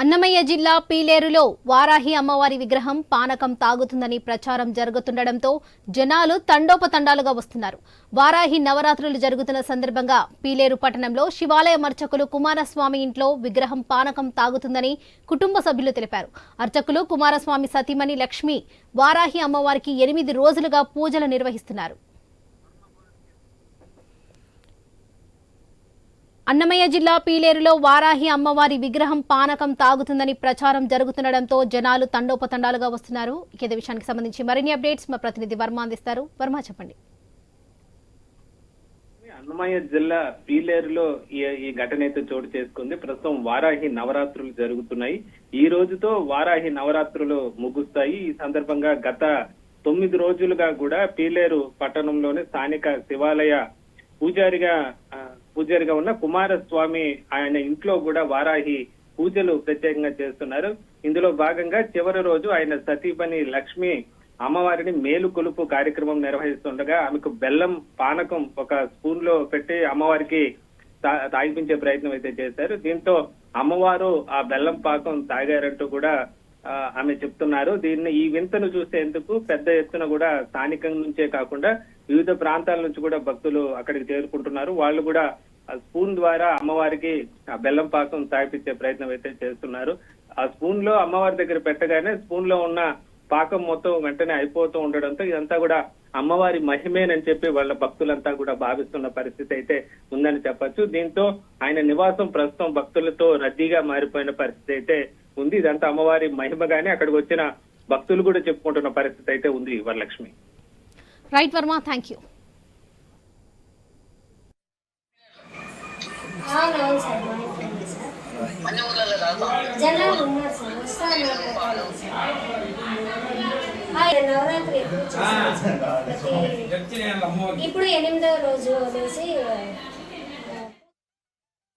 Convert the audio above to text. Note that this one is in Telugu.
అన్నమయ్య జిల్లా పీలేరులో వారాహి అమ్మవారి విగ్రహం పానకం తాగుతుందని ప్రచారం జరుగుతుండటంతో జనాలు తండోపతండాలుగా వస్తున్నారు. వారాహి నవరాత్రులు జరుగుతున్న సందర్భంగా పీలేరు పట్టణంలో శివాలయ అర్చకులు కుమారస్వామి ఇంట్లో విగ్రహం పానకం తాగుతుందని కుటుంబ సభ్యులు తెలిపారు. అర్చకులు కుమారస్వామి సతీమణి లక్ష్మి వారాహి అమ్మవారికి ఎనిమిది రోజులుగా పూజలు నిర్వహిస్తున్నారు. అన్నమయ్య జిల్లా పీలేరులో వారాహి అమ్మవారి విగ్రహం పానకం తాగుతుందని ప్రచారం జరుగుతుండటంతో జనాలు తండోపతండాలుగా వస్తున్నారు. ఇదే విషయానికి సంబంధించి మరిన్ని అప్డేట్స్ మా ప్రతినిధి వర్మ అందిస్తారు. వర్మ చెప్పండి. అన్నమయ్య జిల్లా పీలేరులో ఈ ఈ ఘటన అయితే చోటు చేసుకుంది. ప్రస్తుతం వారాహి నవరాత్రులు జరుగుతున్నాయి. ఈ రోజుతో వారాహి నవరాత్రులు ముగుస్తాయి. ఈ సందర్భంగా గత తొమ్మిది రోజులుగా కూడా పీలేరు పట్టణంలోని స్థానిక శివాలయ పూజారిగా ఆ, పూజారిగా ఉన్న కుమారస్వామి ఆయన ఇంట్లో కూడా వారాహి పూజలు ప్రత్యేకంగా చేస్తున్నారు. ఇందులో భాగంగా చివరి రోజు ఆయన సతీపని లక్ష్మి అమ్మవారిని మేలు కొలుపు కార్యక్రమం నిర్వహిస్తుండగా ఆమెకు బెల్లం పానకం ఒక స్పూన్లో పెట్టి అమ్మవారికి తా- తాగిపించే ప్రయత్నం అయితే చేశారు. దీంతో అమ్మవారు ఆ బెల్లం పాకం తాగారంటూ కూడా ఆ, ఆమె చెప్తున్నారు. దీన్ని ఈ వింతను చూసేందుకు పెద్ద ఎత్తున కూడా స్థానికం నుంచే కాకుండా వివిధ ప్రాంతాల నుంచి కూడా భక్తులు అక్కడికి చేరుకుంటున్నారు. వాళ్ళు కూడా ఆ స్పూన్ ద్వారా అమ్మవారికి ఆ బెల్లం పాకం తాగిపించే ప్రయత్నం అయితే చేస్తున్నారు. ఆ స్పూన్లో అమ్మవారి దగ్గర పెట్టగానే స్పూన్లో ఉన్న పాకం మొత్తం వెంటనే అయిపోతూ ఉండడంతో ఇదంతా కూడా అమ్మవారి మహిమేనని చెప్పి వాళ్ళ భక్తులంతా కూడా భావిస్తున్న పరిస్థితి అయితే ఉందని చెప్పొచ్చు. దీంతో ఆయన నివాసం ప్రస్తుతం భక్తులతో రద్దీగా మారిపోయిన పరిస్థితి అయితే ఉంది. ఇదంతా అమ్మవారి మహిమగానే అక్కడికి వచ్చిన భక్తులు కూడా చెప్పుకుంటున్న పరిస్థితి అయితే ఉంది Varalakshmi. Right Varma thank you అవునవును సార్ మా సార్ జనాలు ఉన్నారు ఉన్నారు సార్ నవరాత్రి ఎప్పుడు సార్ ఇప్పుడు ఎనిమిదవ రోజు అనేసి